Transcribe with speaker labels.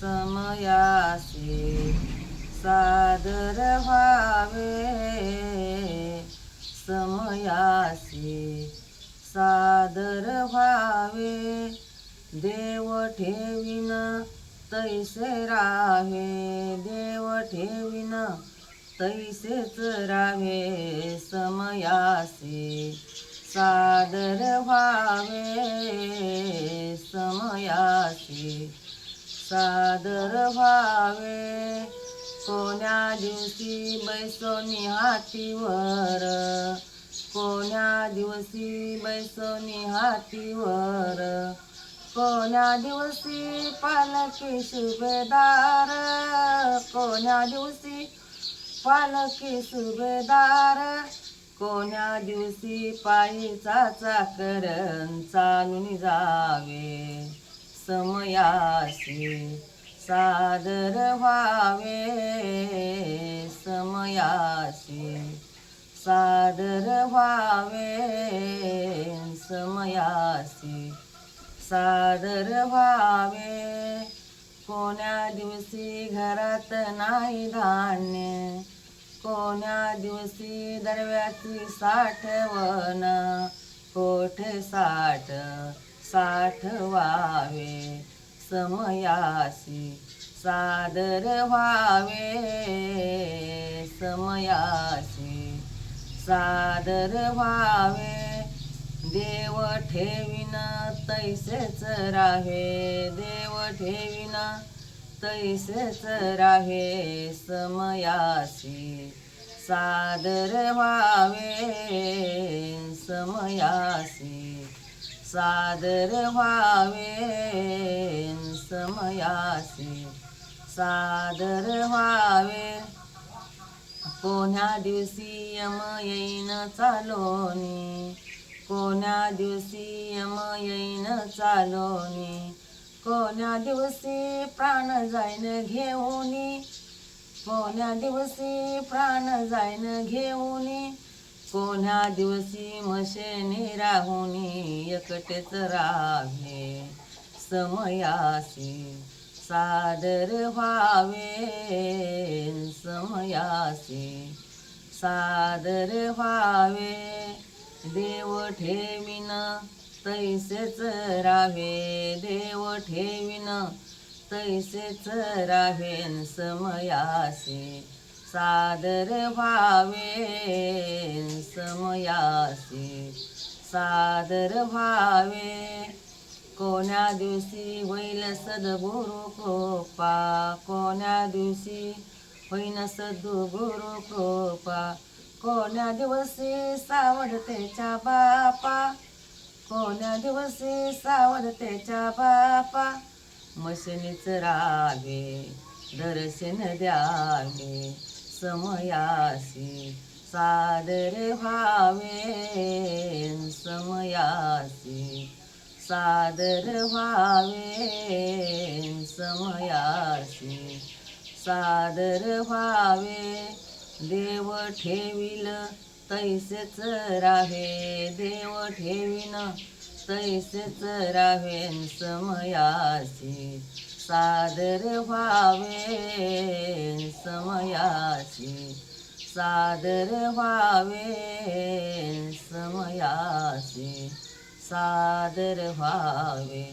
Speaker 1: समयाशी सादर व्हावे. समयाशी सादर व्हावे. देव ठेवीन तैसे राहे. देव ठेवीन तैसेच राहे. समयासी सादर व्हावे. समयासी सादर व्हावे. कोण्या दिवशी बैसो निहातीवर कोण्या दिवशी बैसो निहातीवर कोण्या दिवशी पालकी सुभेदार कोण्या दिवशी पालकी सुभेदार कोण्या दिवशी पायीचा चाकर चालून जावे. समयासी सादर व्हावे समयासी सादर व्हावे समयासी सादर व्हावे कोण्या दिवशी घरात नाही धान्य कोण्या दिवशी दरव्याची साठवण कोठे साठ साठवावे समयासी सादर व्हावे. समयासी सादर व्हावे. देव ठेविना तैसेच राहे. देव ठेविना तैसेच राहे. समयासी सादर व्हावे. समयासी सादर व्हावे समयासी सादर व्हावे कोण्या दिवशी यम येईन चालोनी? कोण्या दिवशी यम येईन चालोनी? कोण्या दिवशी प्राण जाईन घेऊनी? कोण्या दिवशी प्राण जाईन घेऊनी? कोण्या दिवशी मशेने राहुनी एकटेच राहे समयासी सादर व्हावे. समयासी सादर व्हावे. देव ठेवीन तैसेच राहे देव ठेवीन तैसेच राहेन समयासी सादर व्हावे समयासी सादर व्हावे कोण्या दिवशी होईल सद्गुरु कृपा कोण्या दिवशी होईन सद्गुरु कृपा. कोण्या दिवशी सावडतेच्या बापा कोण्या दिवशी सावडतेच्या बापा. मशनीच रावे दर्शन द्यावे. समयासी सादर व्हावे समयासी सादर व्हावे समयासी सादर व्हावे देव ठेविल तैसेच राहे देव ठेविन तैसेच राहेन समयासी सादर व्हावे समयाशी सादर व्हावे समयाशी सादर व्हावे